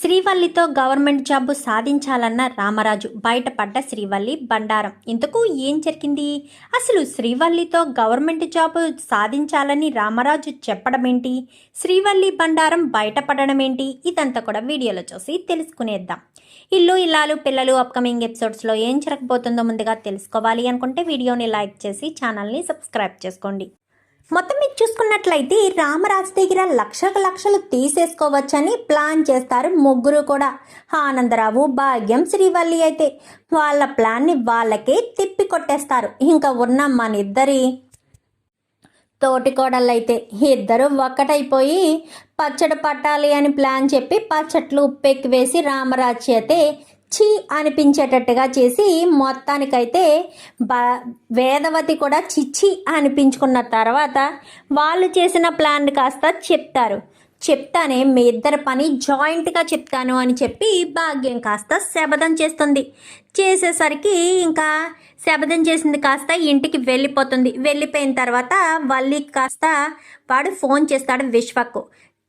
శ్రీవల్లితో government job సాధించాలన్న రామరాజు బయటపడ్డ శ్రీవల్లి బండారం. ఇంతకు ఏం జరిగింది? అసలు శ్రీవల్లితో గవర్నమెంట్ జాబ్ సాధించాలని రామరాజు చెప్పడం ఏంటి శ్రీవల్లి బండారం బయటపడడం ఏంటి ఇదంతా కూడా వీడియోలో చూసి తెలుసుకునేద్దాం. ఇల్లు ఇల్లాలు పిల్లలు అప్కమింగ్ ఎపిసోడ్స్లో ఏం జరగబోతుందో ముందుగా తెలుసుకోవాలి అనుకుంటే వీడియోని లైక్ చేసి ఛానల్ని సబ్స్క్రైబ్ చేసుకోండి. మొత్తం మీరు చూసుకున్నట్లయితే రామరాజు దగ్గర లక్షకు లక్షలు తీసేసుకోవచ్చని ప్లాన్ చేస్తారు ముగ్గురు కూడా. ఆనందరావు భాగ్యం శ్రీవల్లి అయితే వాళ్ళ ప్లాన్ని వాళ్ళకే తిప్పి కొట్టేస్తారు. ఇంకా ఉన్న మన ఇద్దరి తోటి కోడళ్ళైతే ఇద్దరు ఒక్కటైపోయి పచ్చడి పట్టాలి అని ప్లాన్ చెప్పి పచ్చట్లు ఉప్పెక్కి వేసి రామరాజు అయితే ఛీ అనిపించేటట్టుగా చేసి మొత్తానికైతే బ వేదవతి కూడా చిచ్చి అనిపించుకున్న తర్వాత వాళ్ళు చేసిన ప్లాన్ కాస్త చెప్తారు. చెప్తానే మీ ఇద్దరి పని జాయింట్గా చెప్తాను అని చెప్పి భాగ్యం కాస్త శబదం చేస్తుంది. చేసేసరికి ఇంకా శబదం చేసింది కాస్త ఇంటికి వెళ్ళిపోతుంది. వెళ్ళిపోయిన తర్వాత వల్లి కాస్త వాడు ఫోన్ చేస్తాడు విశ్వకు.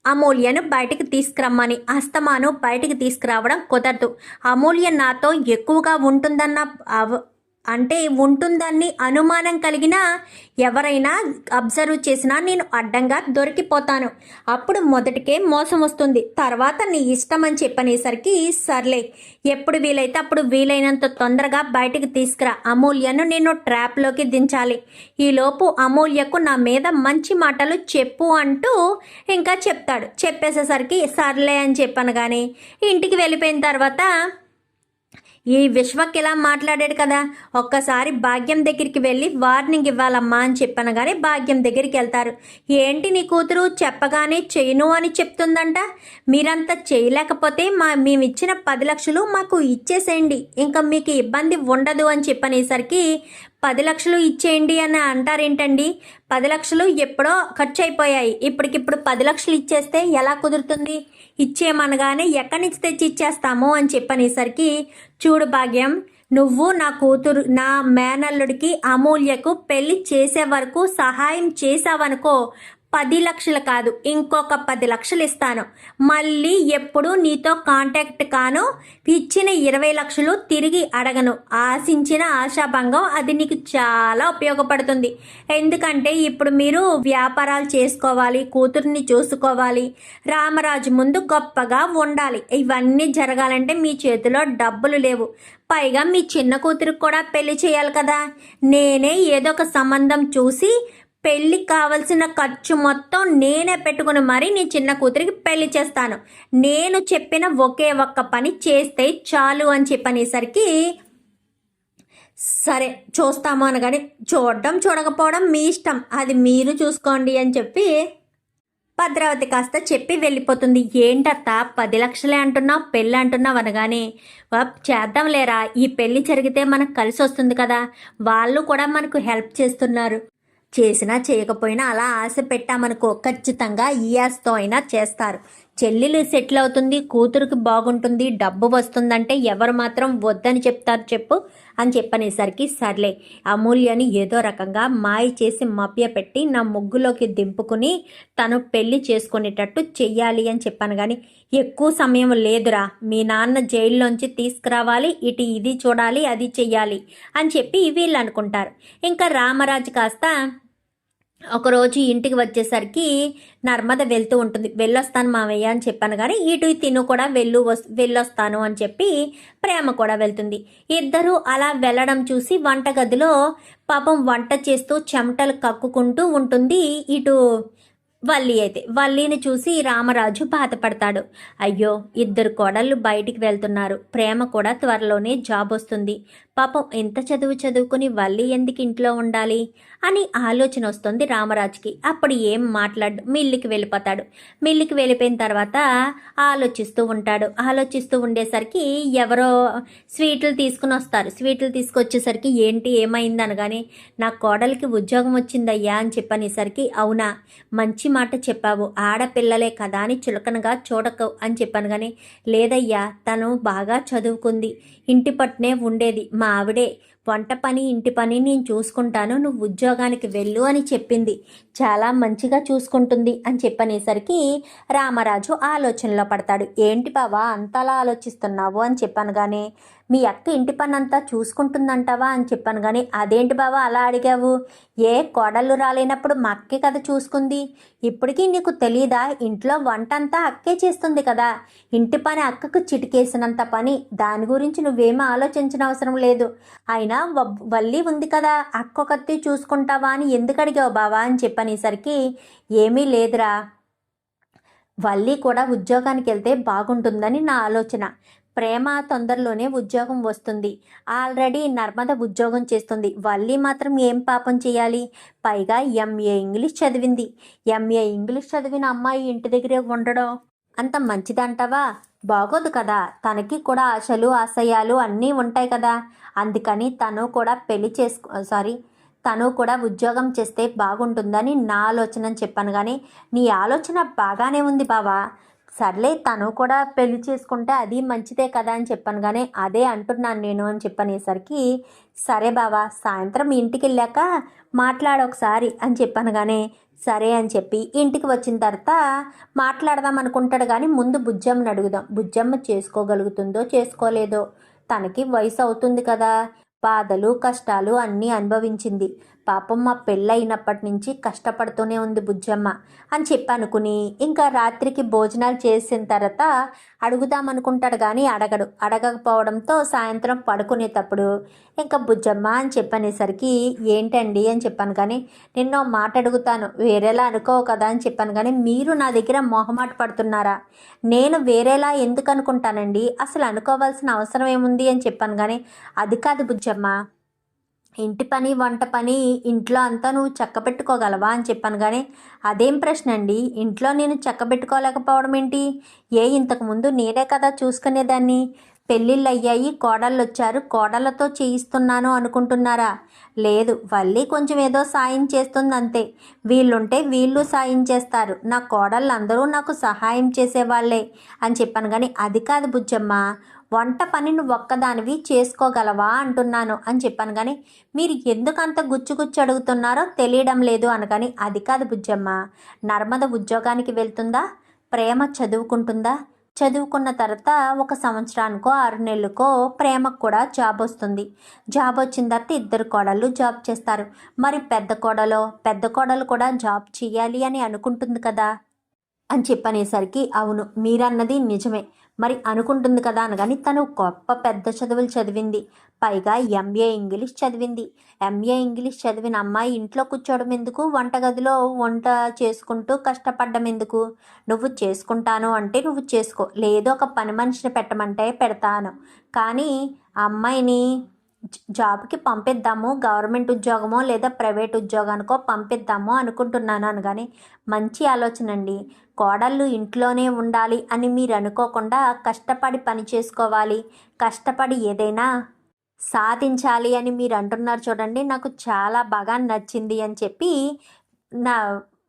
అమూల్యను బయటికి తీసుకురమ్మని అస్తమాను బయటికి తీసుకురావడం కుదరదు. అమూల్య నాతో ఎక్కువగా ఉంటుందన్న అవ అంటే ఉంటుందని అనుమానం కలిగిన ఎవరైనా అబ్జర్వ్ చేసినా నేను అడ్డంగా దొరికిపోతాను. అప్పుడు మొదటికే మోసం వస్తుంది. తర్వాత నీ ఇష్టం అని చెప్పనేసరికి సర్లే ఎప్పుడు వీలైతే అప్పుడు వీలైనంత తొందరగా బయటికి తీసుకురా. అమూల్యను నేను ట్రాప్లోకి దించాలి. ఈలోపు అమూల్యకు నా మీద మంచి మాటలు చెప్పు అంటూ ఇంకా చెప్తాడు. చెప్పేసేసరికి సర్లే అని చెప్పాను కానీ ఇంటికి వెళ్ళిపోయిన తర్వాత ఈ విశ్వక్ ఇలా మాట్లాడాడు కదా? ఒక్కసారి భాగ్యం దగ్గరికి వెళ్ళి వార్నింగ్ ఇవ్వాలమ్మా అని చెప్పనగానే కానీ భాగ్యం దగ్గరికి వెళ్తారు. ఏంటి నీ కూతురు చెప్పగానే చేయను అని చెప్తుందంట? మీరంతా చేయలేకపోతే మా మేము ఇచ్చిన పది లక్షలు మాకు ఇచ్చేసేయండి. ఇంకా మీకు ఇబ్బంది ఉండదు అని చెప్పనేసరికి పది లక్షలు ఇచ్చేయండి అని అంటారేంటండి? పది లక్షలు ఎప్పుడో ఖర్చు అయిపోయాయి. ఇప్పటికిప్పుడు పది లక్షలు ఇచ్చేస్తే ఎలా కుదురుతుంది? ఇచ్చేయమనగానే ఎక్కడి నుంచి తెచ్చి ఇచ్చేస్తాము అని చెప్పనేసరికి చూడు భాగ్యం నువ్వు నా కూతురు నా మేనల్లుడికి అమూల్యకు పెళ్ళి చేసే వరకు సహాయం చేసావనుకో పది లక్షలు కాదు ఇంకొక పది లక్షలు ఇస్తాను. మళ్ళీ ఎప్పుడు నీతో కాంటాక్ట్ కాను ఇచ్చిన ఇరవై లక్షలు తిరిగి అడగను. ఆశించిన ఆశాభంగం అది నీకు చాలా ఉపయోగపడుతుంది. ఎందుకంటే ఇప్పుడు మీరు వ్యాపారాలు చేసుకోవాలి కూతుర్ని చూసుకోవాలి రామరాజు ముందు గొప్పగా ఉండాలి. ఇవన్నీ జరగాలంటే మీ చేతిలో డబ్బులు లేవు. పైగా మీ చిన్న కూతురికి కూడా పెళ్ళి చేయాలి కదా. నేనే ఏదో ఒక సంబంధం చూసి పెళ్ళికి కావలసిన ఖర్చు మొత్తం నేనే పెట్టుకుని మరీ నీ చిన్న కూతురికి పెళ్ళి చేస్తాను. నేను చెప్పిన ఒకే ఒక్క పని చేస్తే చాలు అని చెప్పనేసరికి సరే చూస్తాము అనగానే చూడడం చూడకపోవడం మీ ఇష్టం అది మీరు చూసుకోండి అని చెప్పి భద్రావతి కాస్త చెప్పి వెళ్ళిపోతుంది. ఏంటత్త పది లక్షలే అంటున్నావు పెళ్ళి అంటున్నావు అనగానే చేద్దాం లేరా ఈ పెళ్ళి జరిగితే మనకు కలిసి వస్తుంది కదా వాళ్ళు కూడా మనకు హెల్ప్ చేస్తున్నారు. చేసినా చేయకపోయినా అలా ఆశ పెట్టామనుకో ఖచ్చితంగా ఈ ఆశతో అయినా చేస్తారు. చెల్లెలు సెటిల్ అవుతుంది కూతురికి బాగుంటుంది డబ్బు వస్తుందంటే ఎవరు మాత్రం వద్దని చెప్తారు చెప్పు అని చెప్పనేసరికి సర్లే. అమూల్యని ఏదో రకంగా మాయ చేసి మభ్య పెట్టి నా ముగ్గులోకి దింపుకుని తను పెళ్ళి చేసుకునేటట్టు చెయ్యాలి అని చెప్పాను కానీ ఎక్కువ సమయం లేదురా. మీ నాన్న జైల్లోంచి తీసుకురావాలి ఇటు ఇది చూడాలి అది చెయ్యాలి అని చెప్పి వీళ్ళు అనుకుంటారు. ఇంకా రామరాజు కాస్త ఒకరోజు ఇంటికి వచ్చేసరికి నర్మద వెళ్తూ ఉంటుంది. వెళ్ళొస్తాను మావయ్య అని చెప్పాను కానీ ఇటు తిను కూడా వెళ్ళు వస్ వెళ్ళొస్తాను అని చెప్పి ప్రేమ కూడా వెళ్తుంది. ఇద్దరు అలా వెళ్ళడం చూసి వంటగదిలో పాపం వంట చేస్తూ చెమటలు కక్కుకుంటూ ఉంటుంది. ఇటు వల్లి అయితే వల్లిని చూసి రామరాజు బాధపడతాడు. అయ్యో ఇద్దరు కోడళ్ళు బయటికి వెళ్తున్నారు. ప్రేమ కూడా త్వరలోనే జాబ్ వస్తుంది పాపం ఎంత చదువు చదువుకుని వల్లి ఎందుకు ఇంట్లో ఉండాలి? అని ఆలోచన వస్తుంది రామరాజుకి. అప్పుడు ఏం మాట్లాడు? మిల్లికి వెళ్ళిపోతాడు. మిల్లికి వెళ్ళిపోయిన తర్వాత ఆలోచిస్తూ ఉంటాడు. ఆలోచిస్తూ ఉండేసరికి ఎవరో స్వీట్లు తీసుకుని వస్తారు. స్వీట్లు తీసుకొచ్చేసరికి ఏంటి ఏమైంది అనగానే నా కోడలికి ఉద్యోగం వచ్చిందయ్యా అని చెప్పనేసరికి అవునా? మంచి మాట చెప్పావు. ఆడపిల్లలే కదా అని చులకనగా చూడకు అని చెప్పాను కానీ లేదయ్యా తను బాగా చదువుకుంది. ఇంటి పట్టునే ఉండేది. మా ఆవిడే వంట పని ఇంటి పని నేను చూసుకుంటాను నువ్వు ఉద్యోగానికి వెళ్ళు అని చెప్పింది. చాలా మంచిగా చూసుకుంటుంది అని చెప్పనేసరికి రామరాజు ఆలోచనలో పడతాడు. ఏంటి బావా అంతలా ఆలోచిస్తున్నావు అని చెప్పాను కానీ మీ అక్క ఇంటి పని అంతా చూసుకుంటుందంటావా అని చెప్పాను. కానీ అదేంటి బావా అలా అడిగావు? ఏ కోడళ్ళు రాలేనప్పుడు మా అక్కే కదా చూసుకుంది. ఇప్పటికీ నీకు తెలీదా? ఇంట్లో వంట అంతా అక్కే చేస్తుంది కదా. ఇంటి పని అక్కకు చిటికేసినంత పని దాని గురించి నువ్వేమీ ఆలోచించిన అవసరం లేదు. అయినా వల్లీ వల్లి ఉంది కదా. అక్క చూసుకుంటావా అని ఎందుకు అడిగావు బావా అని చెప్పనేసరికి ఏమీ లేదురా. వల్లి కూడా ఉద్యోగానికి వెళ్తే బాగుంటుందని నా ఆలోచన. ప్రేమ తొందరలోనే ఉద్యోగం వస్తుంది. ఆల్రెడీ నర్మద ఉద్యోగం చేస్తుంది. వల్లి మాత్రం ఏం పాపం చేయాలి? పైగా ఎంఏ ఇంగ్లీష్ చదివింది. ఎంఏ ఇంగ్లీష్ చదివిన అమ్మాయి ఇంటి దగ్గరే ఉండడం అంత మంచిదంటావా? బాగోదు కదా. తనకి కూడా ఆశలు ఆశయాలు అన్నీ ఉంటాయి కదా. అందుకని తను కూడా పెళ్ళి చేసుకో సారీ తను కూడా ఉద్యోగం చేస్తే బాగుంటుందని నా ఆలోచన అని చెప్పాను కానీ నీ ఆలోచన బాగానే ఉంది బావా. సర్లే తను కూడా పెళ్ళి చేసుకుంటే అది మంచిదే కదా అని చెప్పాను. కానీ అదే అంటున్నాను నేను అని చెప్పనేసరికి సరే బావా సాయంత్రం ఇంటికి వెళ్ళాక మాట్లాడొకసారి అని చెప్పాను. కానీ సరే అని చెప్పి ఇంటికి వచ్చిన తర్వాత మాట్లాడదాం అనుకుంటాడు. కానీ ముందు బుజ్జమ్మని అడుగుదాం. బుజ్జమ్మ చేసుకోగలుగుతుందో చేసుకోలేదో? తనకి వయసు అవుతుంది కదా. బాధలు కష్టాలు అన్నీ అనుభవించింది. పాపం మా పెళ్ళయినప్పటి నుంచి కష్టపడుతూనే ఉంది బుజ్జమ్మ అని చెప్పి అనుకుని ఇంకా రాత్రికి భోజనాలు చేసిన తర్వాత అడుగుదామనుకుంటాడు కానీ అడగడు. అడగకపోవడంతో సాయంత్రం పడుకునేటప్పుడు ఇంకా బుజ్జమ్మ అని చెప్పనేసరికి ఏంటండి అని చెప్పాను కానీ నిన్న మాట అడుగుతాను. వేరేలా అనుకోవు కదా అని చెప్పాను కానీ మీరు నా దగ్గర మొహమాట పడుతున్నారా? నేను వేరేలా ఎందుకు అనుకుంటానండి? అసలు అనుకోవాల్సిన అవసరం ఏముంది అని చెప్పాను కానీ అది కాదు బుజ్జమ్మ. ఇంటి పని వంట పని ఇంట్లో అంతా నువ్వు చక్క పెట్టుకోగలవా అని చెప్పాను కానీ అదేం ప్రశ్న అండి? ఇంట్లో నేను చక్క పెట్టుకోలేకపోవడం ఏంటి? ఏ ఇంతకుముందు నేనే కదా చూసుకునేదాన్ని. పెళ్ళిళ్ళు అయ్యాయి కోడళ్ళు వచ్చారు కోడళ్ళతో చేయిస్తున్నాను అనుకుంటున్నారా? లేదు వల్లి కొంచెం ఏదో సాయం చేస్తుంది అంతే. వీళ్ళుంటే వీళ్ళు సాయం చేస్తారు. నా కోడళ్ళందరూ నాకు సహాయం చేసేవాళ్ళే అని చెప్పాను కానీ అది కాదు బుజ్జమ్మ. వంట పని నువ్వు ఒక్కదానివి చేసుకోగలవా అంటున్నాను అని చెప్పాను. కానీ మీరు ఎందుకంత గుచ్చుగుచ్చు అడుగుతున్నారో తెలియడం లేదు అనగాని అది కాదు బుజ్జమ్మ నర్మద ఉద్యోగానికి వెళ్తుందా? ప్రేమ చదువుకుంటుందా? చదువుకున్న తర్వాత ఒక సంవత్సరానికో ఆరు నెలలకో ప్రేమకు కూడా జాబ్ వస్తుంది. జాబ్ వచ్చిన తర్వాత ఇద్దరు కోడళ్ళు జాబ్ చేస్తారు. మరి పెద్ద కోడలో పెద్ద కోడలు కూడా జాబ్ చేయాలి అని అనుకుంటుంది కదా అని చెప్పనేసరికి అవును మీరన్నది నిజమే. మరి అనుకుంటుంది కదా అనగాని తను గొప్ప పెద్ద చదువులు చదివింది. పైగా ఎంఏ ఇంగ్లీష్ చదివింది. ఎంఏ ఇంగ్లీష్ చదివిన అమ్మాయి ఇంట్లో కూర్చోవడం ఎందుకు? వంటగదిలో వంట చేసుకుంటూ కష్టపడడం ఎందుకు? నువ్వు చేసుకుంటాను అంటే నువ్వు చేసుకో. లేదో ఒక పని మనిషిని పెట్టమంటే పెడతాను. కానీ ఆ అమ్మాయిని జాబ్కి పంపిద్దాము గవర్నమెంట్ ఉద్యోగమో లేదా ప్రైవేట్ ఉద్యోగానికో పంపిద్దాము అనుకుంటున్నాను అనగానే మంచి ఆలోచన అండి కోడళ్ళు ఇంట్లోనే ఉండాలి అని మీరు అనుకోకుండా కష్టపడి పని చేసుకోవాలి. కష్టపడి ఏదైనా సాధించాలి అని మీరు అంటున్నారు చూడండి. నాకు చాలా బాగా నచ్చింది అని చెప్పి నా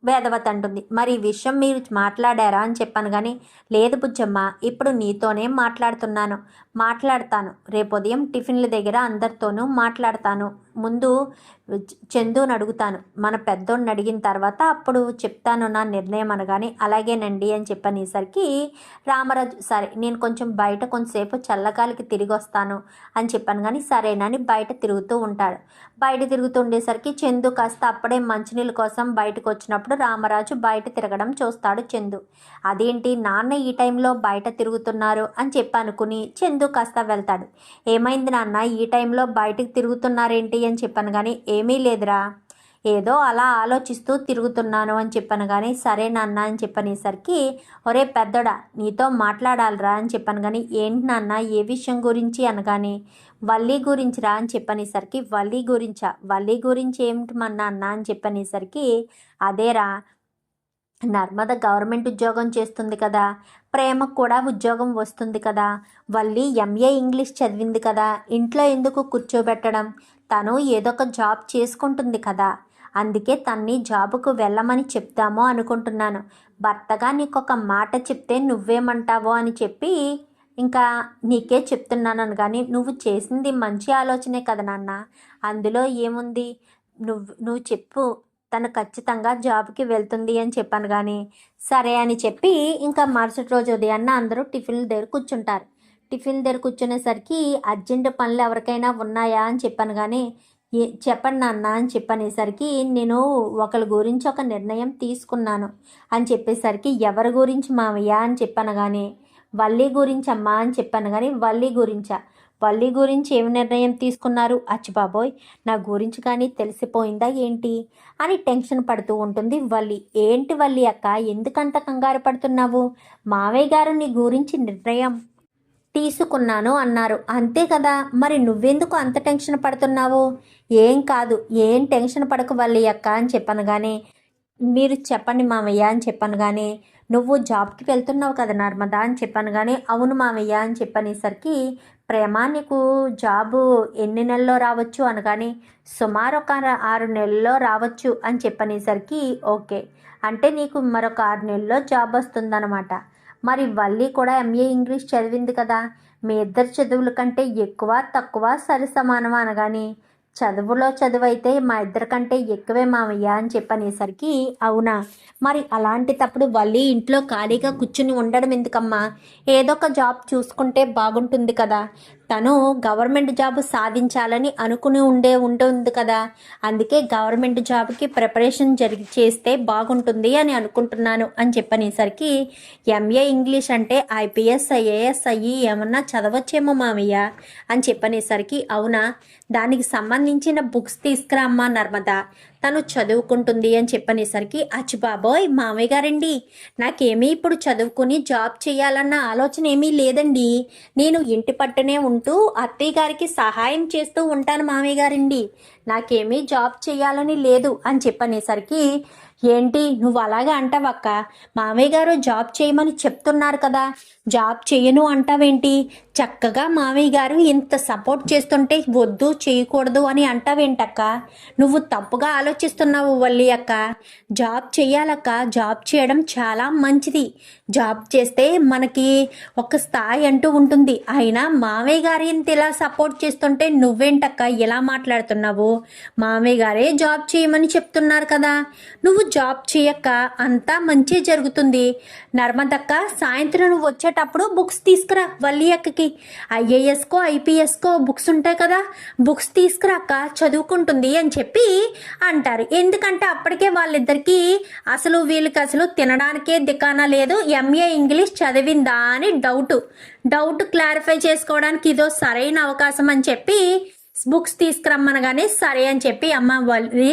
వేదవతి అంటుంది. మరి ఈ విషయం మీరు మాట్లాడారా అని చెప్పాను కానీ లేదు బుజ్జమ్మ ఇప్పుడు నీతోనే మాట్లాడుతున్నాను. మాట్లాడతాను. రేపు ఉదయం టిఫిన్ల దగ్గర అందరితోనూ మాట్లాడతాను. ముందు చందుని అడుగుతాను. మన పెద్దోడిని అడిగిన తర్వాత అప్పుడు చెప్తాను నా నిర్ణయం అనగానే అలాగేనండి అని చెప్పనేసరికి రామరాజు సరే నేను కొంచెం బయట కొంతసేపు చల్లగాలికి తిరిగి వస్తాను అని చెప్పాను. కానీ సరేనని బయట తిరుగుతూ ఉంటాడు. బయట తిరుగుతూ ఉండేసరికి చందు కాస్త అప్పుడే మంచినీళ్ళ కోసం బయటకు వచ్చినప్పుడు రామరాజు బయట తిరగడం చూస్తాడు చందు. అదేంటి నాన్న ఈ టైంలో బయట తిరుగుతున్నారు అని చెప్పి అనుకుని చందు కాస్త వెళ్తాడు. ఏమైంది నాన్న ఈ టైంలో బయటకు తిరుగుతున్నారేంటి? అని చెప్పాను కానీ ఏమీ లేదురా. ఏదో అలా ఆలోచిస్తూ తిరుగుతున్నాను అని చెప్పాను కానీ సరే నాన్న అని చెప్పనేసరికి ఒరే పెద్దడా నీతో మాట్లాడాలిరా అని చెప్పాను కానీ ఏంటి నాన్న ఏ విషయం గురించి అనగానే వల్లి గురించిరా అని చెప్పనేసరికి వల్లి గురించా వల్లి గురించి ఏమిటి మా నాన్న అని చెప్పనేసరికి అదేరా నర్మద గవర్నమెంట్ ఉద్యోగం చేస్తుంది కదా ప్రేమకు కూడా ఉద్యోగం వస్తుంది కదా. వల్లి ఎంఏ ఇంగ్లీష్ చదివింది కదా. ఇంట్లో ఎందుకు కూర్చోబెట్టడం? తను ఏదో ఒక జాబ్ చేసుకుంటుంది కదా. అందుకే తన్ని జాబుకు వెళ్ళమని చెప్తామో అనుకుంటున్నాను. భర్తగా నీకు ఒక మాట చెప్తే నువ్వేమంటావో అని చెప్పి ఇంకా నీకే చెప్తున్నాను కానీ నువ్వు చేసింది మంచి ఆలోచనే కదా నాన్న. అందులో ఏముంది? నువ్వు నువ్వు చెప్పు. తను ఖచ్చితంగా జాబ్కి వెళ్తుంది అని చెప్పాను కానీ సరే అని చెప్పి ఇంకా మరుసటి రోజు ఉదయాన్న అందరూ టిఫిన్ల దగ్గర కూర్చుంటారు. టిఫిన్ దగ్గర కూర్చునేసరికి అర్జెంట్ పనులు ఎవరికైనా ఉన్నాయా అని చెప్పాను కానీ చెప్పండి నాన్న అని చెప్పనేసరికి నేను ఒకరి గురించి ఒక నిర్ణయం తీసుకున్నాను అని చెప్పేసరికి ఎవరి గురించి మావయ్య అని చెప్పాను కానీ వల్లి గురించమ్మా అని చెప్పాను కానీ వల్లి గురించా? వల్లి గురించి ఏమి నిర్ణయం తీసుకున్నారు? అచ్చిబాబోయ్ నా గురించి కానీ తెలిసిపోయిందా ఏంటి? అని టెన్షన్ పడుతూ ఉంటుంది వల్లి. ఏంటి వల్లి అక్క ఎందుకంత కంగారు పడుతున్నావు? మావయ్య గారు నీ గురించి నిర్ణయం తీసుకున్నాను అన్నారు. అంతే కదా మరి నువ్వెందుకు అంత టెన్షన్ పడుతున్నావు? ఏం కాదు ఏం టెన్షన్ పడకు వల్లి అక్క అని చెప్పాను కానీ మీరు చెప్పండి మామయ్య అని చెప్పాను కానీ నువ్వు జాబ్కి వెళ్తున్నావు కదా నర్మదా అని చెప్పాను కానీ అవును మామయ్య అని చెప్పనేసరికి ప్రేమ నీకు జాబు ఎన్ని నెలల్లో రావచ్చు అనగాని సుమారు ఒక ఆరు నెలల్లో రావచ్చు అని చెప్పనేసరికి ఓకే. అంటే నీకు మరొక ఆరు నెలల్లో జాబ్ వస్తుందన్నమాట. మరి వల్లి కూడా ఎంఏ ఇంగ్లీష్ చదివింది కదా మీ ఇద్దరు చదువుల కంటే ఎక్కువ తక్కువ సరి సమానం అనగాని చదువులో చదువైతే మా ఇద్దరికంటే ఎక్కువే మామయ్య అని చెప్పనేసరికి అవునా? మరి అలాంటి తప్పుడు మళ్ళీ ఇంట్లో ఖాళీగా కూర్చుని ఉండడం ఎందుకమ్మా ఏదో ఒక జాబ్ చూసుకుంటే బాగుంటుంది కదా. తను గవర్నమెంట్ జాబ్ సాధించాలని అనుకుని ఉండే ఉంటుంది కదా. అందుకే గవర్నమెంట్ జాబ్కి ప్రిపరేషన్ జరిగి చేస్తే బాగుంటుంది అని అనుకుంటున్నాను అని చెప్పనేసరికి ఎంఏ ఇంగ్లీష్ అంటే ఐపీఎస్ ఐఏఎస్ అయ్యి ఏమన్నా చదవచ్చేమో మామయ్య అని చెప్పనేసరికి అవునా? దానికి సంబంధించిన బుక్స్ తీసుకురామ్మా నర్మదా. తను చదువుకుంటుంది అని చెప్పనేసరికి అచ్చిబాబోయ్ మామయ్య గారండి నాకేమీ ఇప్పుడు చదువుకుని జాబ్ చేయాలన్న ఆలోచన ఏమీ లేదండి. నేను ఇంటి పట్టునే ఉంటూ అత్తయ్య గారికి సహాయం చేస్తూ ఉంటాను మామయ్య గారండి. నాకేమీ జాబ్ చేయాలని లేదు అని చెప్పనేసరికి ఏంటి నువ్వు అలాగా అంటావక్క? మామయ్య గారు జాబ్ చేయమని చెప్తున్నారు కదా. జాబ్ చేయను అంటావేంటి? చక్కగా మామయ్య గారు ఇంత సపోర్ట్ చేస్తుంటే వద్దు చేయకూడదు అని అంటావేంటక్క? నువ్వు తప్పుగా ఆలోచిస్తున్నావు వల్లి అక్క. జాబ్ చేయాలక్క. జాబ్ చేయడం చాలా మంచిది. జాబ్ చేస్తే మనకి ఒక స్థాయి అంటూ ఉంటుంది. అయినా మామయ్య గారు ఇంత ఇలా సపోర్ట్ చేస్తుంటే నువ్వేంటక్క ఎలా మాట్లాడుతున్నావు? మామయ్య గారే జాబ్ చేయమని చెప్తున్నారు కదా. నువ్వు జాబ్ చేయక్క. అంతా మంచి జరుగుతుంది. నర్మదక్క సాయంత్రం నువ్వు వచ్చేటప్పుడు బుక్స్ తీసుకురా వల్లి అక్కకి. ఐఏఎస్కో ఐపీఎస్కో బుక్స్ ఉంటాయి కదా బుక్స్ తీసుకురాక చదువుకుంటుంది అని చెప్పి అంటారు. ఎందుకంటే అప్పటికే వాళ్ళిద్దరికీ అసలు వీళ్ళకి అసలు తినడానికే దికానా లేదు. ఎంఏ ఇంగ్లీష్ చదివిందా అని డౌట్. డౌట్ క్లారిఫై చేసుకోవడానికి ఇదో సరైన అవకాశం అని చెప్పి బుక్స్ తీసుకురమ్మనగానే సరే అని చెప్పి అమ్మ వల్లి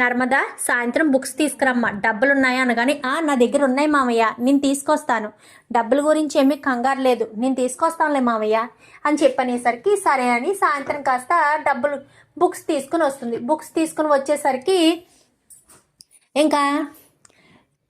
నర్మద సాయంత్రం బుక్స్ తీసుకురమ్మ. డబ్బులు ఉన్నాయా అనగానే ఆ నా దగ్గర ఉన్నాయి మామయ్య నేను తీసుకొస్తాను. డబ్బుల గురించి ఏమీ కంగారు లేదు నేను తీసుకొస్తానులే మామయ్య అని చెప్పనేసరికి సరే అని సాయంత్రం కాస్త డబ్బులు బుక్స్ తీసుకుని వస్తుంది. బుక్స్ తీసుకుని వచ్చేసరికి ఇంకా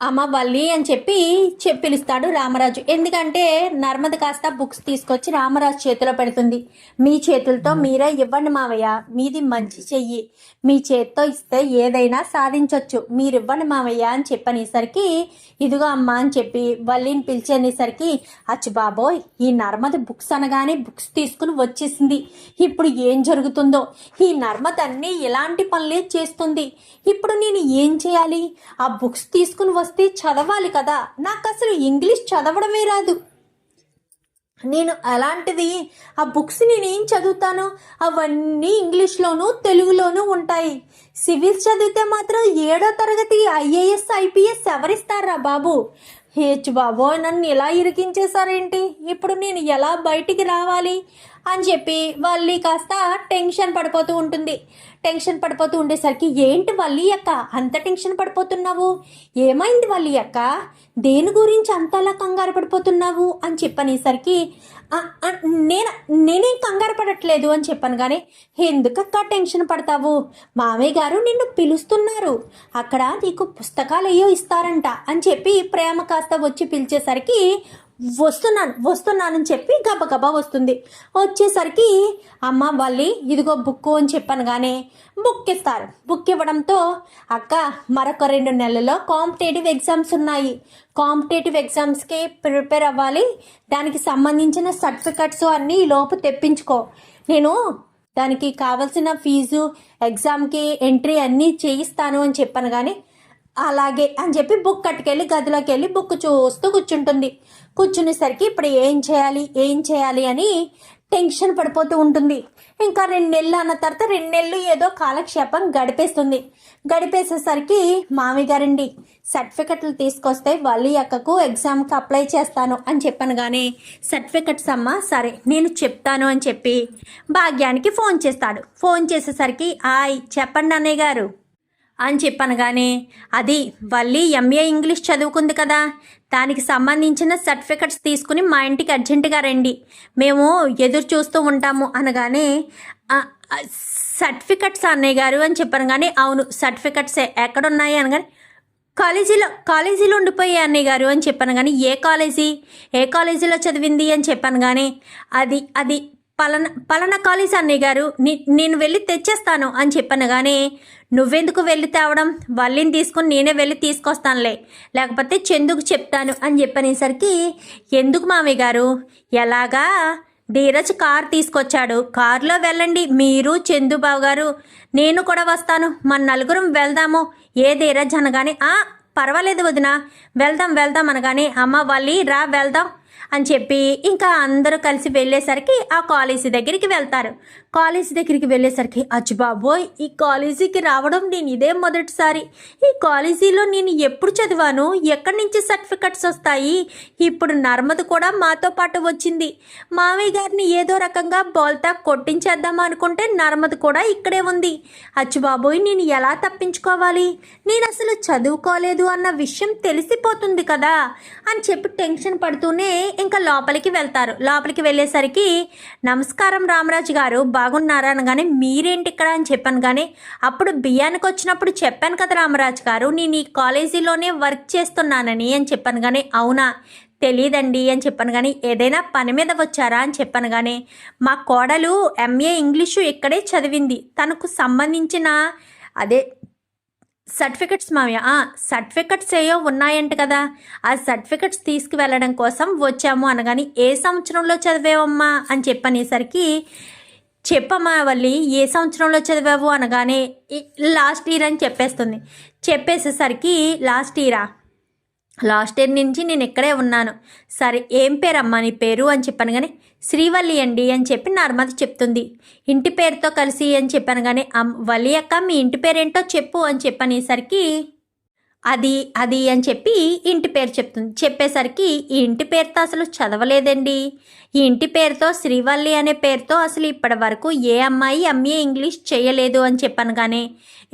అమ్మ వల్లి అని చెప్పి చెప్పి పిలుస్తాడు రామరాజు. ఎందుకంటే నర్మద కాస్త బుక్స్ తీసుకొచ్చి రామరాజు చేతిలో పెడుతుంది. మీ చేతులతో మీరే ఇవ్వండి మావయ్య. మీది మంచి చెయ్యి. మీ చేత్తో ఇస్తే ఏదైనా సాధించవచ్చు మీరు ఇవ్వండి మావయ్య అని చెప్పనేసరికి ఇదిగో అమ్మ అని చెప్పి వల్లిని పిలిచేసరికి అచ్చు బాబోయ్ ఈ నర్మద బుక్స్ అనగానే బుక్స్ తీసుకుని వచ్చేసింది. ఇప్పుడు ఏం జరుగుతుందో? ఈ నర్మద అన్నీ ఇలాంటి పనులే చేస్తుంది? ఇప్పుడు నేను ఏం చేయాలి? ఆ బుక్స్ తీసుకుని వస్తే చదవాలి కదా. నాకు అసలు ఇంగ్లీష్ చదవడమే రాదు. నేను అలాంటిది ఆ బుక్స్ నేను ఏం చదువుతాను? అవన్నీ ఇంగ్లీష్లోనూ తెలుగులోనూ ఉంటాయి. సివిల్స్ చదివితే మాత్రం ఏడో తరగతి ఐఏఎస్ ఐపీఎస్ ఎవరిస్తారా బాబు? హేచ్ బాబో నన్ను ఎలా ఇరికించేశారేంటి? ఇప్పుడు నేను ఎలా బయటికి రావాలి? అని చెప్పి వాళ్ళు కాస్త టెన్షన్ పడిపోతూ ఉంటుంది. టెన్షన్ పడిపోతూ ఉండేసరికి ఏంటి వల్లి అక్క అంత టెన్షన్ పడిపోతున్నావు? ఏమైంది వల్లి అక్క? దేని గురించి అంతలా కంగారు పడిపోతున్నావు? అని చెప్పనేసరికి నేను నేనేం కంగారు పడట్లేదు అని చెప్పాను కానీ ఎందుకక్క టెన్షన్ పడతావు? మామయ్య గారు నిన్ను పిలుస్తున్నారు. అక్కడ నీకు పుస్తకాలు అయ్యో ఇస్తారంట అని చెప్పి ప్రేమ కాస్త వచ్చి పిలిచేసరికి వస్తున్నాను వస్తున్నానని చెప్పి గబగబా వస్తుంది. వచ్చేసరికి అమ్మ వాళ్ళి ఇదిగో బుక్ అని చెప్పాను కానీ బుక్ ఇస్తారు బుక్ ఇవ్వడంతో అక్క మరొక రెండు నెలల్లో కాంపిటేటివ్ ఎగ్జామ్స్ ఉన్నాయి. కాంపిటేటివ్ ఎగ్జామ్స్కి ప్రిపేర్ అవ్వాలి. దానికి సంబంధించిన సర్టిఫికెట్స్ అన్నీ ఈ లోపు తెప్పించుకో. నేను దానికి కావలసిన ఫీజు ఎగ్జామ్కి ఎంట్రీ అన్నీ చేయిస్తాను అని చెప్పాను కానీ అలాగే అని చెప్పి బుక్ కట్టుకెళ్ళి గదిలోకి వెళ్ళి బుక్ చూస్తూ కూర్చుంటుంది. కూర్చునేసరికి ఇప్పుడు ఏం చేయాలి ఏం చేయాలి అని టెన్షన్ పడిపోతూ ఉంటుంది. ఇంకా రెండు నెలలు అన్న తర్వాత రెండు నెలలు ఏదో కాలక్షేపం గడిపేస్తుంది. గడిపేసేసరికి మామిగారండి సర్టిఫికెట్లు తీసుకొస్తే వాళ్ళీ అక్కకు ఎగ్జామ్కి అప్లై చేస్తాను అని చెప్పాను కానీ సర్టిఫికెట్స్ అమ్మ సరే నేను చెప్తాను అని చెప్పి భాగ్యానికి ఫోన్ చేస్తాడు. ఫోన్ చేసేసరికి ఆయ్ చెప్పండి అన్నయ్య గారు. అని చెప్పనగానే అది వల్లి ఎంఏ ఇంగ్లీష్ చదువుకుంది కదా. దానికి సంబంధించిన సర్టిఫికెట్స్ తీసుకుని మా ఇంటికి అర్జెంటుగా రండి. మేము ఎదురు చూస్తూ ఉంటాము అనగానే సర్టిఫికెట్స్ అన్నయ్య గారు అని చెప్పాను కానీ అవును సర్టిఫికెట్స్ ఎక్కడున్నాయి? అనగానే కాలేజీలో కాలేజీలో ఉండిపోయి అన్నయ్య గారు అని చెప్పాను కానీ ఏ కాలేజీ? ఏ కాలేజీలో చదివింది? అని చెప్పాను కానీ అది అది పలానా పలానా కాలేజ్ అన్నయ్య గారు నేను వెళ్ళి తెచ్చేస్తాను అని చెప్పనగానే కానీ నువ్వెందుకు వెళ్ళి తేవడం? వాళ్ళని తీసుకొని నేనే వెళ్ళి తీసుకొస్తానులే. లేకపోతే చందుకు చెప్తాను అని చెప్పనేసరికి ఎందుకు మామయ్య గారు? ఎలాగా? ధీరజ్ కార్ తీసుకొచ్చాడు. కారులో వెళ్ళండి. మీరు చందుబాబు గారు నేను కూడా వస్తాను. మన నలుగురం వెళ్దాము. ఏ ధీరజ్ అనగానే పర్వాలేదు వదిన. వెళ్దాం వెళ్దాం అనగానే అమ్మ వాళ్ళి రా వెళ్దాం. అని చెప్పి ఇంకా అందరూ కలిసి వెళ్ళేసరికి ఆ కాలేజీ దగ్గరికి వెళ్తారు. కాలేజీ దగ్గరికి వెళ్ళేసరికి అచ్చు బాబోయ్ ఈ కాలేజీకి రావడం నేను ఇదే మొదటిసారి. ఈ కాలేజీలో నేను ఎప్పుడు చదివాను? ఎక్కడి నుంచి సర్టిఫికెట్స్ వస్తాయి? ఇప్పుడు నర్మద కూడా మాతో పాటు వచ్చింది. మామయ్య గారిని ఏదో రకంగా బోల్తా కొట్టించేద్దామా అనుకుంటే నర్మద కూడా ఇక్కడే ఉంది. అచ్చుబాబోయ్ నేను ఎలా తప్పించుకోవాలి? నేను అసలు చదువుకోలేదు అన్న విషయం తెలిసిపోతుంది కదా? అని చెప్పి టెన్షన్ పడుతూనే ఇంకా లోపలికి వెళ్తారు. లోపలికి వెళ్ళేసరికి నమస్కారం రామరాజు గారు బాగున్నారా అనగానే మీరేంటి ఇక్కడ? అని చెప్పాను. కానీ అప్పుడు బియ్యానికి వచ్చినప్పుడు చెప్పాను కదా రామరాజు గారు నేను ఈ కాలేజీలోనే వర్క్ చేస్తున్నానని అని చెప్పాను. కానీ అవునా? తెలియదండి అని చెప్పాను. కానీ ఏదైనా పని మీద వచ్చారా? అని చెప్పాను. కానీ మా కోడలు ఎంఏ ఇంగ్లీషు ఇక్కడే చదివింది. తనకు సంబంధించిన అదే సర్టిఫికెట్స్ మామయ్య సర్టిఫికెట్స్ ఏయో ఉన్నాయంట కదా ఆ సర్టిఫికెట్స్ తీసుకువెళ్ళడం కోసం వచ్చాము అనగాని ఏ సంవత్సరంలో చదివావమ్మా? అని చెప్పనేసరికి చెప్పమ్మా వల్లి ఏ సంవత్సరంలో చదివావు అనగానే లాస్ట్ ఇయర్ అని చెప్పేస్తుంది. చెప్పేసేసరికి లాస్ట్ ఇయరా? లాస్ట్ ఇయర్ నుంచి నేను ఇక్కడే ఉన్నాను. సరే ఏం పేరమ్మా నీ పేరు అని చెప్పాను కానీ శ్రీవల్లి అండి అని చెప్పి నర్మది చెప్తుంది. ఇంటి పేరుతో కలిసి అని చెప్పాను కానీ అమ్ వల్లి అక్క మీ ఇంటి పేరేంటో చెప్పు అని చెప్పనేసరికి అది అది అని చెప్పి ఇంటి పేరు చెప్తుంది. చెప్పేసరికి ఈ ఇంటి పేరుతో అసలు చదవలేదండి. ఈ ఇంటి పేరుతో శ్రీవల్లి అనే పేరుతో అసలు ఇప్పటి వరకు ఏ అమ్మాయి ఎంఏ ఇంగ్లీష్ చేయలేదు అని చెప్పాను కానీ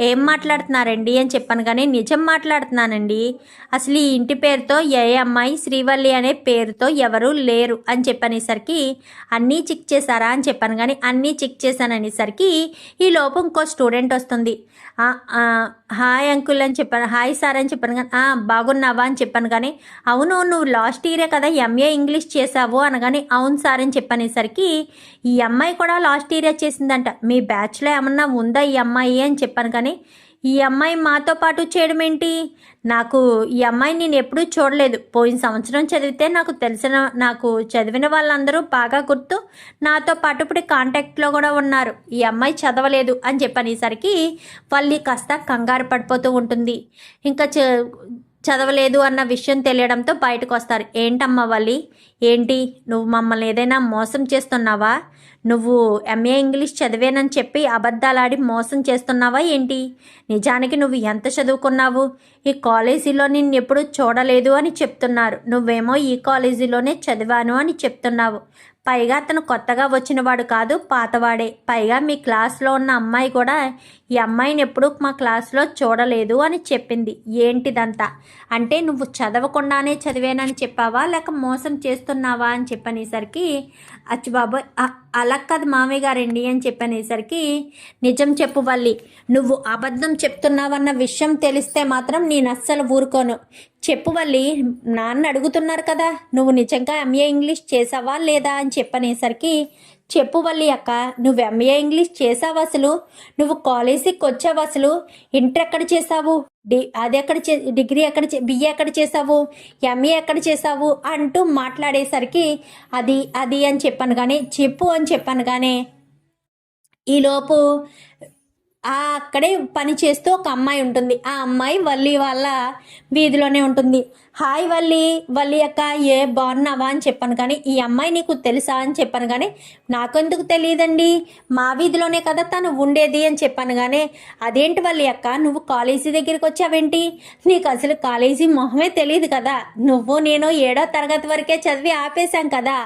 ఏం మాట్లాడుతున్నారండి? అని చెప్పాను కానీ నిజం మాట్లాడుతున్నానండి. అసలు ఈ ఇంటి పేరుతో ఏ అమ్మాయి శ్రీవల్లి అనే పేరుతో ఎవరు లేరు. అని చెప్పనేసరికి అన్నీ చెక్ చేశారా? అని చెప్పాను కానీ అన్నీ చెక్ చేశాననేసరికి ఈ లోపు ఇంకో స్టూడెంట్ వస్తుంది. హాయ్ అంకుల్ అని చెప్పాను. హాయ్ సార్ అని చెప్పాను కానీ బాగున్నావా అని చెప్పాను కానీ అవును నువ్వు లాస్ట్ ఇయరే కదా ఎంఏ ఇంగ్లీష్ చేసావు అనగానే అవును సార్ అని చెప్పనేసరికి ఈ అమ్మాయి కూడా లాస్ట్ ఇయరే చేసిందంట. మీ బ్యాచ్లో ఏమన్నా ఉందా ఈ అమ్మాయి అని చెప్పాను కానీ ఈ అమ్మాయి మాతో పాటు చేయడం ఏంటి? నాకు ఈ అమ్మాయి నేను ఎప్పుడూ చూడలేదు. పోయిన సంవత్సరం చదివితే నాకు తెలిసిన నాకు చదివిన వాళ్ళందరూ బాగా గుర్తు నాతో పాటు ఇప్పుడు కాంటాక్ట్లో కూడా ఉన్నారు. ఈ అమ్మాయి చదవలేదు అని చెప్పనేసరికి వాళ్ళు కాస్త కంగారు పడిపోతూ ఉంటుంది. ఇంకా చ చదవలేదు అన్న విషయం తెలియడంతో బయటకు వస్తారు. ఏంటమ్మా వల్లి? ఏంటి? నువ్వు మమ్మల్ని ఏదైనా మోసం చేస్తున్నావా? నువ్వు ఎంఏ ఇంగ్లీష్ చదివేనని చెప్పి అబద్ధాలాడి మోసం చేస్తున్నావా ఏంటి? నిజానికి నువ్వు ఎంత చదువుకున్నావు? ఈ కాలేజీలో నిన్ను ఎప్పుడు చూడలేదు అని చెప్తున్నారు. నువ్వేమో ఈ కాలేజీలోనే చదివాను అని చెప్తున్నావు. పైగా అతను కొత్తగా వచ్చినవాడు కాదు పాతవాడే. పైగా మీ క్లాస్లో ఉన్న అమ్మాయి కూడా ఈ అమ్మాయిని ఎప్పుడూ మా క్లాస్లో చూడలేదు అని చెప్పింది. ఏంటిదంతా? అంటే నువ్వు చదవకుండానే చదివానని చెప్పావా? లేక మోసం చేస్తున్నావా? అని చెప్పనేసరికి అచ్చిబాబు అలా కాదు మామయ్య గారండి అని చెప్పనేసరికి నిజం చెప్పు వల్లి. నువ్వు అబద్ధం చెప్తున్నావన్న విషయం తెలిస్తే మాత్రం నేను అస్సలు ఊరుకోను. చెప్పు వల్లి నాన్న అడుగుతున్నారు కదా నువ్వు నిజంగా ఎంఏ ఇంగ్లీష్ చేసావా లేదా అని చెప్పనేసరికి చెప్పు వల్లి అక్క నువ్వు ఎంఏ ఇంగ్లీష్ చేసావు అసలు? నువ్వు కాలేజీకి వచ్చావు అసలు? ఇంటర్ ఎక్కడ చేసావు? డి అది ఎక్కడ చే డిగ్రీ ఎక్కడ చే బిఏ ఎక్కడ చేసావు? ఎంఏ ఎక్కడ చేసావు? అంటూ మాట్లాడేసరికి అది అది అని చెప్పాను కానీ చెప్పు అని చెప్పాను కానీ ఈలోపు ఆ అక్కడే పని చేస్తూ ఒక అమ్మాయి ఉంటుంది. ఆ అమ్మాయి వల్లి వాళ్ళ వీధిలోనే ఉంటుంది. హాయ్ వల్లి వల్లి అక్క ఏ బాగున్నావా అని చెప్పాను కానీ ఈ అమ్మాయి నీకు తెలుసా అని చెప్పాను కానీ నాకెందుకు తెలియదండి? మా వీధిలోనే కదా తను ఉండేది అని చెప్పాను కానీ అదేంటి వల్లి అక్క నువ్వు కాలేజీ దగ్గరికి వచ్చావేంటి? నీకు అసలు కాలేజీ మొహమే తెలియదు కదా. నువ్వు నేను ఏడో తరగతి వరకే చదివి ఆపేశాం కదా.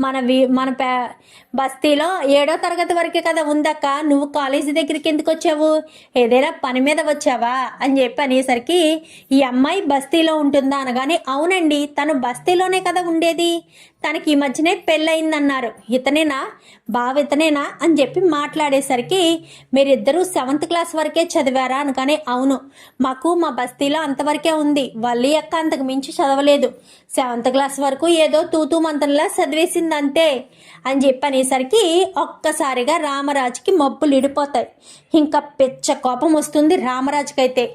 మన వి మన పే బస్తీలో ఏడో తరగతి వరకే కదా ఉందక్క. నువ్వు కాలేజీ దగ్గరికి ఎందుకు వచ్చావు? ఏదైనా పని మీద వచ్చావా? అని చెప్పి అనేసరికి ఈ అమ్మాయి బస్తీలో ఉంటుందా అనగా అనగానే అవునండి తను బస్తీలోనే కదా ఉండేది. తనకి ఈ మధ్యనే పెళ్ళయిందన్నారు. ఇతనేనా? బావ ఇతనేనా అని చెప్పి మాట్లాడేసరికి మీరిద్దరూ సెవెంత్ క్లాస్ వరకే చదివారా? అనగానే అవును. మాకు మా బస్తీలో అంతవరకే ఉంది. వల్లి అక్క అంతకు మించి చదవలేదు. సెవెంత్ క్లాస్ వరకు ఏదో తూతూ మంతంలా చదివేసింది అంతే అని చెప్పి అనేసరికి ఒక్కసారిగా రామరాజుకి మబ్బులు ఇడిపోతాయి ఇంకా పెచ్చ కోపం వస్తుంది రామరాజుకైతే.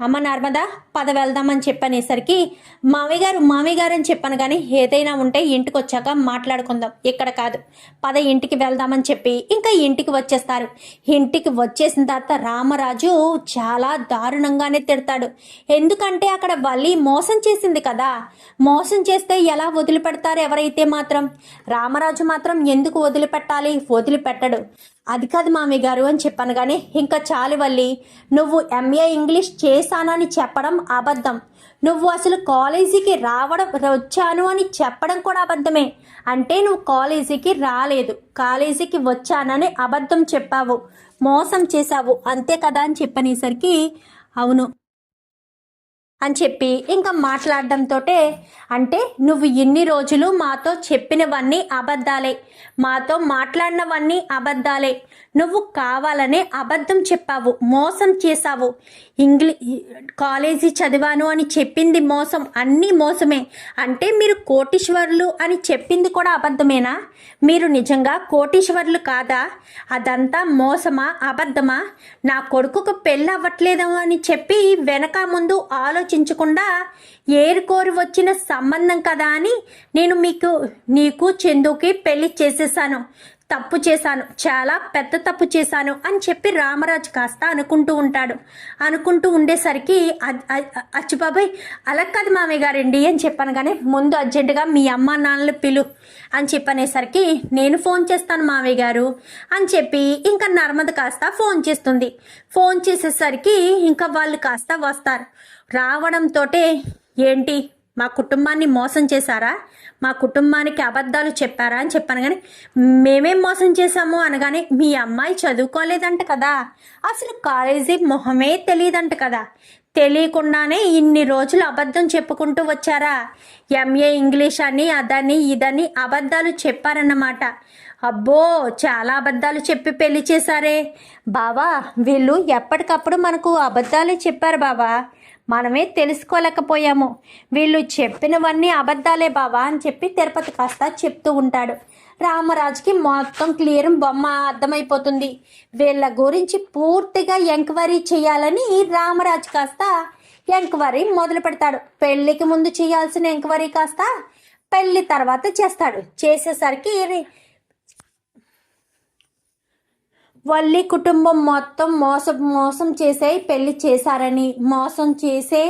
అమ్మ నర్మదా పద వెళ్దామని చెప్పనేసరికి మామయ్య గారు మామయ్య గారు అని చెప్పాను కానీ ఏదైనా ఉంటే ఇంటికి వచ్చాక మాట్లాడుకుందాం. ఇక్కడ కాదు. పద ఇంటికి వెళ్దామని చెప్పి ఇంకా ఇంటికి వచ్చేస్తారు. ఇంటికి వచ్చేసిన తర్వాత రామరాజు చాలా దారుణంగానే తిడతాడు. ఎందుకంటే అక్కడ వల్లి మోసం చేసింది కదా. మోసం చేస్తే ఎలా వదిలిపెడతారు ఎవరైతే మాత్రం? రామరాజు మాత్రం ఎందుకు వదిలిపెట్టాలి? వదిలిపెట్టడు. అది కాదు మామి గారు అని చెప్పాను కానీ ఇంకా చాలు వల్లి నువ్వు ఎంఏ ఇంగ్లీష్ చేశానని చెప్పడం అబద్ధం. నువ్వు అసలు కాలేజీకి రావడం వచ్చాను అని చెప్పడం కూడా అబద్ధమే. అంటే నువ్వు కాలేజీకి రాలేదు. కాలేజీకి వచ్చానని అబద్ధం చెప్పావు. మోసం చేశావు. అంతే కదా అని చెప్పనేసరికి అవును. అని చెప్పి ఇంకా మాట్లాడడంతో అంటే నువ్వు ఇన్ని రోజులు మాతో చెప్పినవన్నీ అబద్ధాలే మాతో మాట్లాడినవన్నీ అబద్ధాలే నువ్వు కావాలనే అబద్ధం చెప్పావు మోసం చేశావు. ఇంగ్లీ కాలేజీ చదివాను అని చెప్పింది మోసం అన్నీ మోసమే. అంటే మీరు కోటీశ్వరులు అని చెప్పింది కూడా అబద్ధమేనా? మీరు నిజంగా కోటీశ్వరులు కాదా? అదంతా మోసమా అబద్ధమా? నా కొడుకుకు పెళ్ళి అవ్వట్లేదు అని చెప్పి వెనక ముందు ఆలోచించకుండా ఏరుకోరు వచ్చిన సంబంధం కదా అని నేను మీకు నీకు చందుకి పెళ్ళి చేసేసాను. తప్పు చేశాను. చాలా పెద్ద తప్పు చేశాను అని చెప్పి రామరాజు కాస్త అనుకుంటూ ఉంటాడు. అనుకుంటూ ఉండేసరికి అచ్చిబాబాయ్ అలా కాదు మామయ్య గారండి అని చెప్పాను కానీ ముందు అర్జెంటుగా మీ అమ్మ నాన్నలు పిలు అని చెప్పనేసరికి నేను ఫోన్ చేస్తాను మామయ్య గారు అని చెప్పి ఇంకా నర్మద కాస్త ఫోన్ చేస్తుంది. ఫోన్ చేసేసరికి ఇంకా వాళ్ళు కాస్త వస్తారు. రావడంతో ఏంటి? మా కుటుంబాన్ని మోసం చేశారా? మా కుటుంబానికి అబద్ధాలు చెప్పారా అని చెప్పాను కానీ మేమేం మోసం చేశాము అనగానే మీ అమ్మాయి చదువుకోలేదంట కదా. అసలు కాలేజీ మొహమే తెలియదంట కదా. తెలియకుండానే ఇన్ని రోజులు అబద్ధం చెప్పుకుంటూ వచ్చారా? ఎంఏ ఇంగ్లీష్ అని అదని ఇదని అబద్ధాలు చెప్పారన్నమాట. అబ్బో చాలా అబద్ధాలు చెప్పి పెళ్ళి చేశారే. బావా వీళ్ళు ఎప్పటికప్పుడు మనకు అబద్ధాలే చెప్పారు బావా. మనమే తెలుసుకోలేకపోయాము. వీళ్ళు చెప్పినవన్నీ అబద్ధాలే బావా అని చెప్పి తిరుపతి కాస్త చెప్తూ ఉంటాడు. రామరాజుకి మొత్తం క్లియర్ బొమ్మ అర్థమైపోతుంది. వీళ్ళ గురించి పూర్తిగా ఎంక్వైరీ చేయాలని రామరాజు కాస్త ఎంక్వైరీ మొదలు పెడతాడు. పెళ్ళికి ముందు చేయాల్సిన ఎంక్వైరీ కాస్త పెళ్ళి తర్వాత చేస్తాడు. చేసేసరికి వల్లి కుటుంబం మొత్తం మోసం మోసం చేసే పెళ్ళి చేశారని మోసం చేసే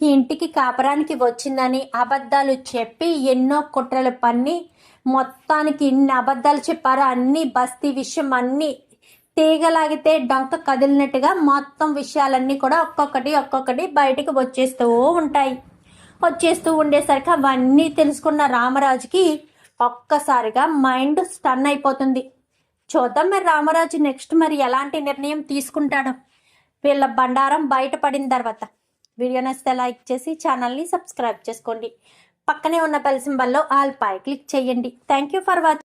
ఇంటికి కాపరానికి వచ్చిందని అబద్ధాలు చెప్పి ఎన్నో కుట్రలు పన్ని మొత్తానికి ఇన్ని అబద్ధాలు చెప్పారు అన్ని బస్తీ విషయం అన్నీ తీగలాగితే డొంక కదిలినట్టుగా మొత్తం విషయాలన్నీ కూడా ఒక్కొక్కటి ఒక్కొక్కటి బయటకు వచ్చేస్తూ ఉంటాయి. వచ్చేస్తూ ఉండేసరికి అవన్నీ తెలుసుకున్న రామరాజుకి ఒక్కసారిగా మైండ్ స్టన్ అయిపోతుంది. చూద్దాం మరి రామరాజు నెక్స్ట్ మరి ఎలాంటి నిర్ణయం తీసుకుంటాడో. వీళ్ళ బండారం బయటపడిన తర్వాత వీడియో నచ్చితే లైక్ చేసి ఛానల్ని సబ్స్క్రైబ్ చేసుకోండి. పక్కనే ఉన్న బెల్ సింబల్లో ఆల్ పై క్లిక్ చేయండి. Thank you for watching